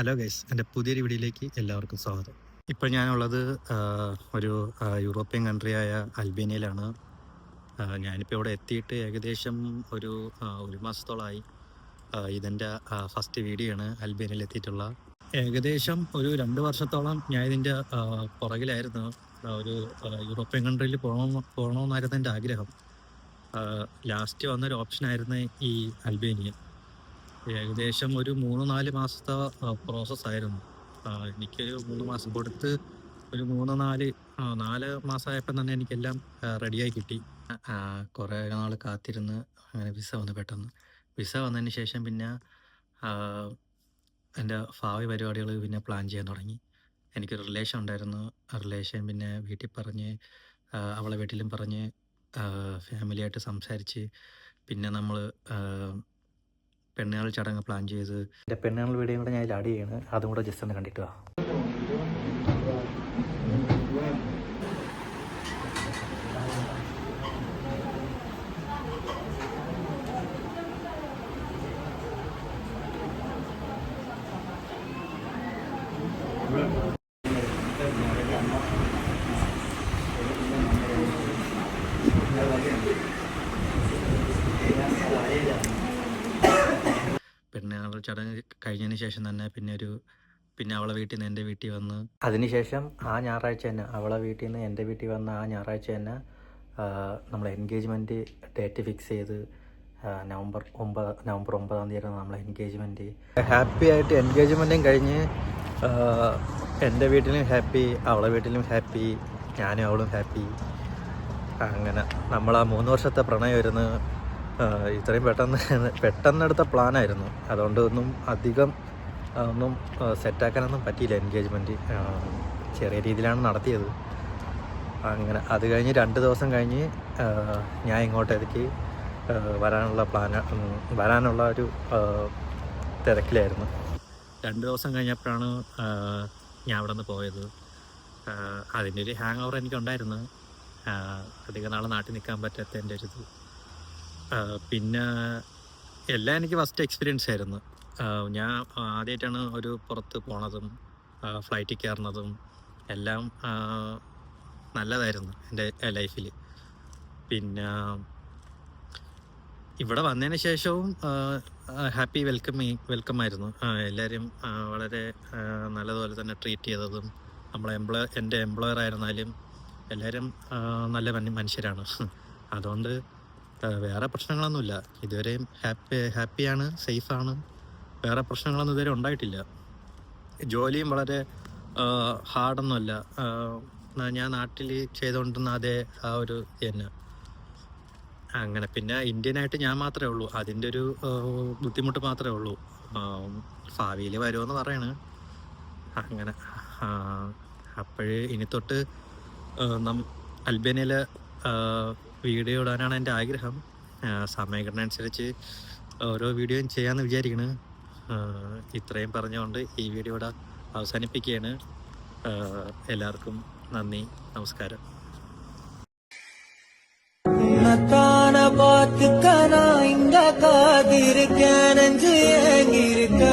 Hello guys എന്റെ പുതിയൊരു വീഡിയോയിലേക്ക് എല്ലാവർക്കും സ്വാഗതം. ഇപ്പോൾ ഞാനുള്ളത് ഒരു യൂറോപ്യൻ കൺട്രി ആയ അൽബേനിയയിലാണ് ഞാനിപ്പോൾ ഇവിടെ എത്തിയിട്ട് ഏകദേശം ഒരു ഒരു മാസത്തോളമായി ഇതിന്റെ ഫസ്റ്റ് വീഡിയോ ആണ് അൽബേനിയയിൽ എത്തിയിട്ടുള്ള. ഏകദേശം ഒരു രണ്ട് വർഷത്തോളം ഞാൻ ഇതിന്റെ പുറകിലായിരുന്നു ഒരു യൂറോപ്യൻ കൺട്രിയിൽ പോകണം പോകണമെന്നായിരുന്നു എന്റെ ആഗ്രഹം. ലാസ്റ്റ് വന്നൊരു ഓപ്ഷനായിരുന്നു ഈ അൽബേനിയ. ഏകദേശം ഒരു മൂന്ന് നാല് മാസത്തെ പ്രോസസ്സായിരുന്നു എനിക്കൊരു മൂന്ന് മാസം കൊടുത്ത് ഒരു മൂന്ന് നാല് നാല് മാസമായപ്പോൾ തന്നെ എനിക്കെല്ലാം റെഡിയായി കിട്ടി. കുറേ നാൾ കാത്തിരുന്ന് അങ്ങനെ വിസ വന്നു പെട്ടെന്ന്. വിസ വന്നതിന് ശേഷം പിന്നെ എന്റെ ഭാവി പരിപാടികൾ പിന്നെ പ്ലാൻ ചെയ്യാൻ തുടങ്ങി. എനിക്കൊരു റിലേഷൻ ഉണ്ടായിരുന്നു. റിലേഷൻ പിന്നെ വീട്ടിൽ പറഞ്ഞ് അവളെ വീട്ടിലും പറഞ്ഞ് ഫാമിലിയായിട്ട് സംസാരിച്ച് പിന്നെ നമ്മൾ പെണ്ണുകൾ ചടങ്ങ് പ്ലാൻ ചെയ്ത്. എന്റെ പെണ്ണുകൾ വീഡിയോ കൂടെ ഞാൻ ആഡ് ചെയ്യാണ്. അതും കൂടെ ജസ്റ്റ് ഒന്ന് കണ്ടിട്ട് വാ. പെണ്ണുകൾ ചടങ്ങ് കഴിഞ്ഞതിന് ശേഷം തന്നെ പിന്നെ ഒരു പിന്നെ അവളെ വീട്ടിൽ നിന്ന് എന്റെ വീട്ടിൽ വന്ന്. അതിനുശേഷം ആ ഞായറാഴ്ച തന്നെ അവളെ വീട്ടിൽ നിന്ന് എന്റെ വീട്ടിൽ വന്ന ആ ഞായറാഴ്ച തന്നെ നമ്മൾ എൻഗേജ്മെന്റ് ഡേറ്റ് ഫിക്സ് ചെയ്ത് നവംബർ ഒമ്പത് നവംബർ ഒമ്പതാം തീയതി ആയിരുന്നു നമ്മളെ എൻഗേജ്മെന്റ്. ഹാപ്പി ആയിട്ട് എൻഗേജ്മെന്റും കഴിഞ്ഞ് എന്റെ വീട്ടിലും ഹാപ്പി അവളെ വീട്ടിലും ഹാപ്പി ഞാനും അവളും ഹാപ്പി. അങ്ങനെ നമ്മൾ ആ മൂന്ന് വർഷത്തെ പ്രണയം ആ, ഇത്രയും പെട്ടെന്ന് പെട്ടെന്നെടുത്ത പ്ലാനായിരുന്നു. അതുകൊണ്ട് ഒന്നും അധികം ഒന്നും സെറ്റാക്കാനൊന്നും പറ്റിയില്ല എൻഗേജ്മെന്റ് ചെറിയ രീതിയിലാണ് നടത്തിയത്. അങ്ങനെ അത് കഴിഞ്ഞ് രണ്ട് ദിവസം കഴിഞ്ഞ് ഞാൻ ഇങ്ങോട്ടേക്ക് വരാനുള്ള പ്ലാന വരാനുള്ള ഒരു തിരക്കിലായിരുന്നു. രണ്ട് ദിവസം കഴിഞ്ഞപ്പോഴാണ് ഞാൻ അവിടെ നിന്ന് പോയത് അതിന്റെ ഒരു ഹാങ് ഓവർ എനിക്കുണ്ടായിരുന്നു. അധികം നാളെ നാട്ടിൽ നിൽക്കാൻ പറ്റാത്തതിന്റെ ഒരു ഇത്. പിന്നെ എല്ലാം എനിക്ക് ഫസ്റ്റ് എക്സ്പീരിയൻസ് ആയിരുന്നു. ഞാൻ ആദ്യമായിട്ടാണ് ഒരു പുറത്ത് പോണതും ഫ്ലൈറ്റിൽ കയറുന്നതും എല്ലാം നല്ലതായിരുന്നു എന്റെ ലൈഫിൽ പിന്നെ ഇവിടെ വന്നതിന് ശേഷവും ഹാപ്പി വെൽക്കം വെൽക്കം ആയിരുന്നു. എല്ലാവരും വളരെ നല്ലതുപോലെ തന്നെ ട്രീറ്റ് ചെയ്തതും നമ്മളെ എംപ്ലോയർ എന്റെ എംപ്ലോയർ ആയിരുന്നാലും എല്ലാവരും നല്ല മന- മനുഷ്യരാണ്. അതുകൊണ്ട് വേറെ പ്രശ്നങ്ങളൊന്നുമില്ല. ഇതുവരെയും ഹാപ്പി ഹാപ്പിയാണ് സേഫാണ്. വേറെ പ്രശ്നങ്ങളൊന്നും ഇതുവരെ ഉണ്ടായിട്ടില്ല. ജോലിയും വളരെ ഹാർഡൊന്നുമല്ല. ഞാൻ നാട്ടിൽ ചെയ്തുകൊണ്ടിരുന്ന അതേ ആ ഒരു തന്നെ അങ്ങനെ പിന്നെ ഇന്ത്യനായിട്ട് ഞാൻ മാത്രമേ ഉള്ളൂ. അതിന്റെ ഒരു ബുദ്ധിമുട്ട് മാത്രമേ ഉള്ളൂ. ഭാവിയിൽ വരുമെന്ന് പറയണ്. അങ്ങനെ അപ്പോഴേ ഇനി തൊട്ട് നം അൽബേനിയയിൽ വീഡിയോ ഇടാനാണ് എൻ്റെ ആഗ്രഹം ആ, സമയഘടന അനുസരിച്ച് ഓരോ വീഡിയോയും ചെയ്യാമെന്ന് വിചാരിക്കണ് ആ, ഇത്രയും പറഞ്ഞുകൊണ്ട് ഈ വീഡിയോ ഇവിടെ അവസാനിപ്പിക്കുകയാണ് ആ, എല്ലാവർക്കും നന്ദി നമസ്കാരം உன்னைத்தான பார்த்துக்க நான் இங்க காதிருக்கேன் நெஞ்சு ஏங்கியிருக்க